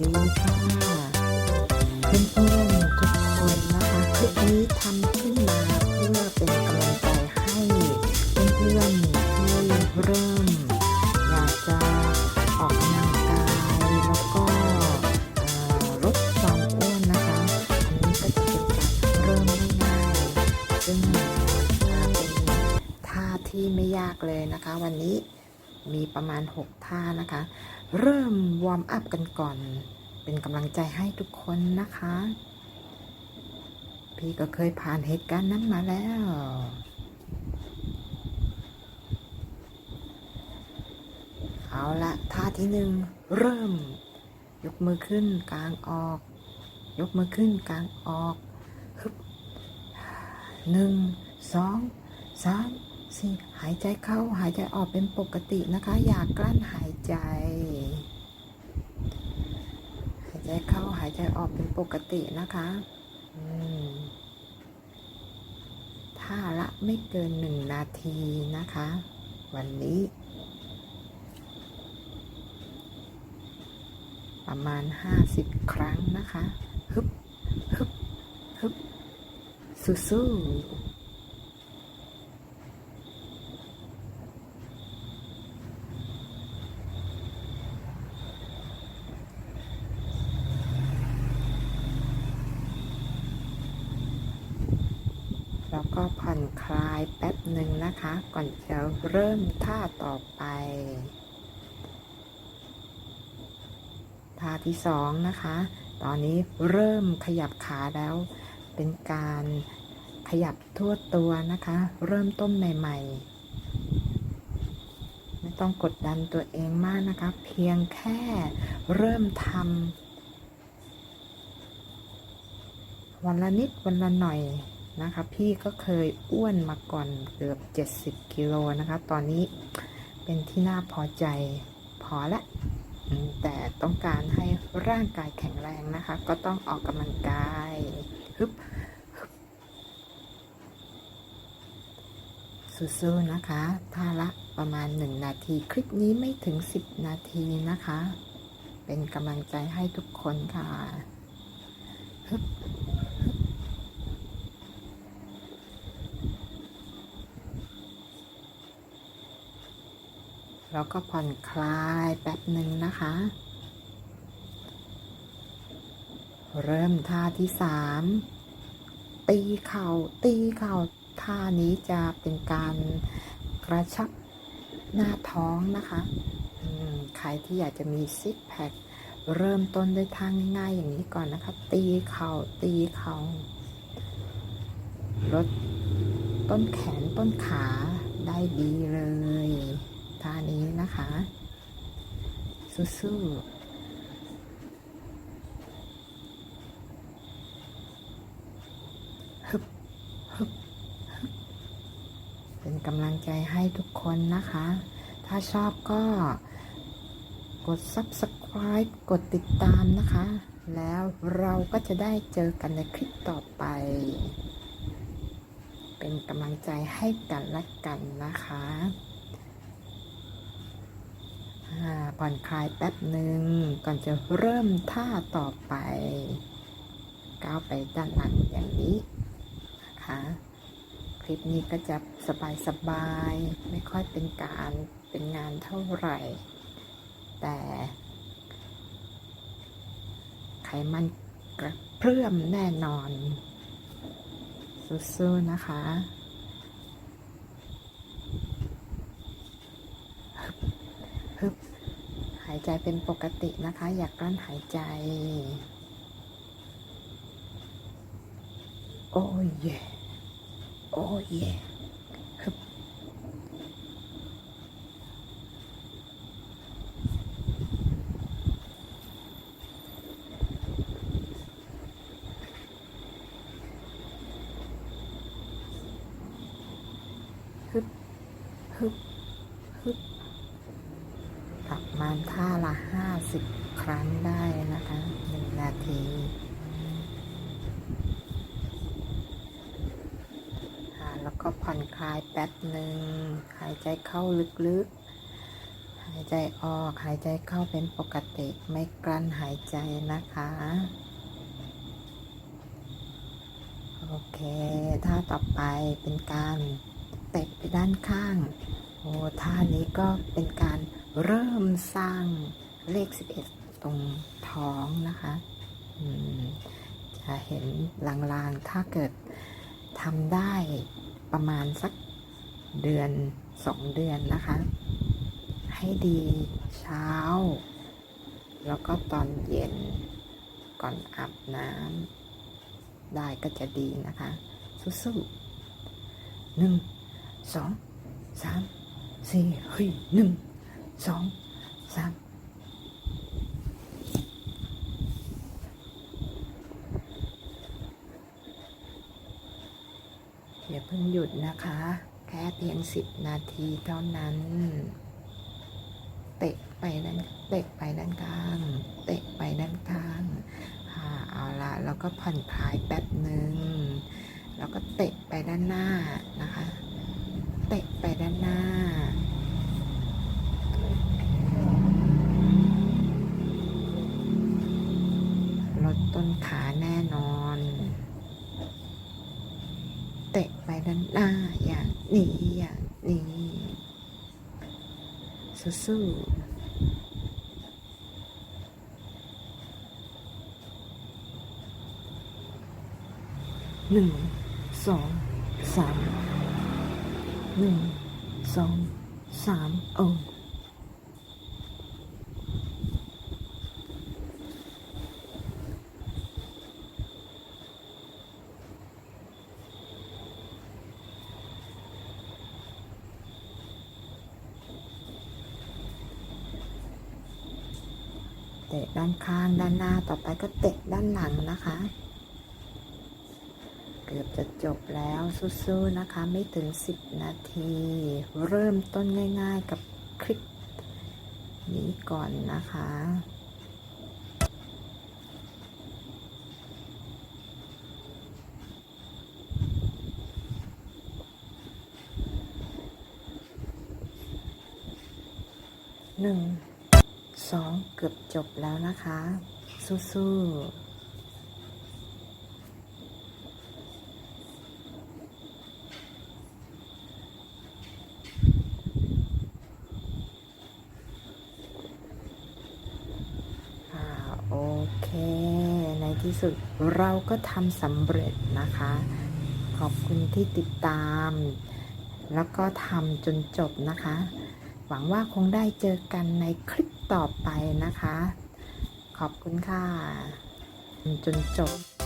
ดีค่ะเพื่อนๆทุกคนนะคะคลิปนี้ทำขึ้นมาเพื่อเป็นกำลังใจให้เพื่อนๆที่เริ่มอยากจะออกกำลังกายแล้วก็ลดความอ้วนนะคะ อันนี้ก็จะเป็นการเริ่มง่ายๆซึ่งเป็นท่าที่ไม่ยากเลยนะคะ วันนี้มีประมาณ 6 ท่านะคะ เริ่มวอร์มอัพกันก่อน เป็นกำลังใจให้ทุกคนนะคะ พี่ก็เคยผ่านเหตุการณ์นั้นมาแล้วเอาละท่าที่หนึ่งเริ่ม ยกมือขึ้นกลางออก ยกมือขึ้นกลางออกฮึบหนึ่งสองสามสี่หายใจเข้าหายใจออกเป็นปกตินะคะ อย่ากลั้นหายใจ ใจเข้าหายใจออกเป็นปกตินะคะท่าละไม่เกินหนึ่งนาทีนะคะ วันนี้ ประมาณ50ครั้งนะคะ ฮึบฮึบฮึบสู้ๆ แล้วก็ผ่อนคลายแป๊บหนึ่งนะคะ ก่อนจะเริ่มท่าต่อไป ท่าที่สองนะคะ ตอนนี้เริ่มขยับขาแล้ว เป็นการขยับทั่วตัวนะคะ เริ่มต้นใหม่ ๆ ไม่ต้องกดดันตัวเองมากนะคะ เพียงแค่เริ่มทำวันละนิดวันละหน่อย นะคะ พี่ก็เคยอ้วนมาก่อนเกือบ 70กิโลนะคะ ตอนนี้เป็นที่น่าพอใจพอละ แต่ต้องการให้ร่างกายแข็งแรงนะคะ ก็ต้องออกกำลังกายฮึบฮึบสู้ๆนะคะท่าละประมาณ 1 นาที คลิปนี้ไม่ถึง 10 นาทีนะคะ เป็นกำลังใจให้ทุกคนค่ะฮึบ แล้วก็ผ่อนคลายแป๊บหนึ่งนะคะ เริ่มท่าที่สามตีเข่าตีเข่าท่านี้จะเป็นการกระชับหน้าท้องนะคะใครที่อยากจะมีซิกแพคเริ่มต้นด้วยท่าง่ายๆอย่างนี้ก่อนนะคะ ตีเข่าตีเข่าลดต้นแขนต้นขาได้ดีเลย ท่านี้นะคะ สู้ๆเป็นกำลังใจให้ทุกคนนะคะ ถ้าชอบก็กด subscribe กดติดตามนะคะ แล้วเราก็จะได้เจอกันในคลิปต่อไป เป็นกำลังใจให้กันและกันนะคะ ผ่อนคลายแป๊บหนึ่งก่อนจะเริ่มท่าต่อไป ก้าวไปด้านหลังอย่างนี้นะคะคลิปนี้ก็จะสบายสบายๆไม่ค่อยเป็นการเป็นงานเท่าไหร่ แต่ไขมันกระเพื่อมแน่นอนสู้ๆนะคะฮึบฮึบ หายใจเป็นปกตินะคะ อยากลั้นหายใจ โอ้ยเย่โอ้ยเย่ฮึบฮึบฮึบฮึบ ประมาณท่าละห้าสิบครั้งได้นะคะหนึ่งนาทีแล้วก็ผ่อนคลายแป๊บหนึ่ง หายใจเข้าลึกๆ หายใจออก หายใจเข้าเป็นปกติไม่กลั้นหายใจนะคะ โอเคท่าต่อไปเป็นการเตะไปด้านข้างโอ้ท่านี้ก็เป็นการ เริ่มสร้างเลข 11 ตรงท้องนะคะจะเห็นลางๆ ถ้าเกิดทำได้ประมาณสักเดือนสองเดือนนะคะ ให้ดีเช้า แล้วก็ตอนเย็นก่อนอาบน้ำได้ก็จะดีนะคะ สู้ๆหนึ่งสองสามสี่เฮ้ยหนึ่ง สองสามอย่าเพิ่งหยุดนะคะ แค่เพียงสิบนาทีเท่านั้น เตะไปด้านเตะไปด้านข้าง เตะไปด้านข้างอ่าเอาละแล้วก็ผ่อนคลายแป๊บหนึ่งแล้วก็เตะไปด้านหน้านะคะ เตะไปด้านหน้า ต้นขาแน่นอน เตะไปด้านหน้าอย่างนี้อย่างนี้สู้ๆหนึ่งสองสามหนึ่งสองสามโอ้ เตะด้านข้างด้านหน้าต่อไปก็เตะด้านหลังนะคะ เกือบจะจบแล้วสู้ๆนะคะ ไม่ถึง 10 นาที เริ่มต้นง่ายๆกับคลิปนี้ก่อนนะคะหนึ่ง สองเกือบจบแล้วนะคะ สู้ๆอ่าโอเคในที่สุดเราก็ทำสำเร็จนะคะ ขอบคุณที่ติดตาม แล้วก็ทำจนจบนะคะ หวังว่าคงได้เจอกันในคลิป ต่อไปนะคะ ขอบคุณค่ะ จนจบ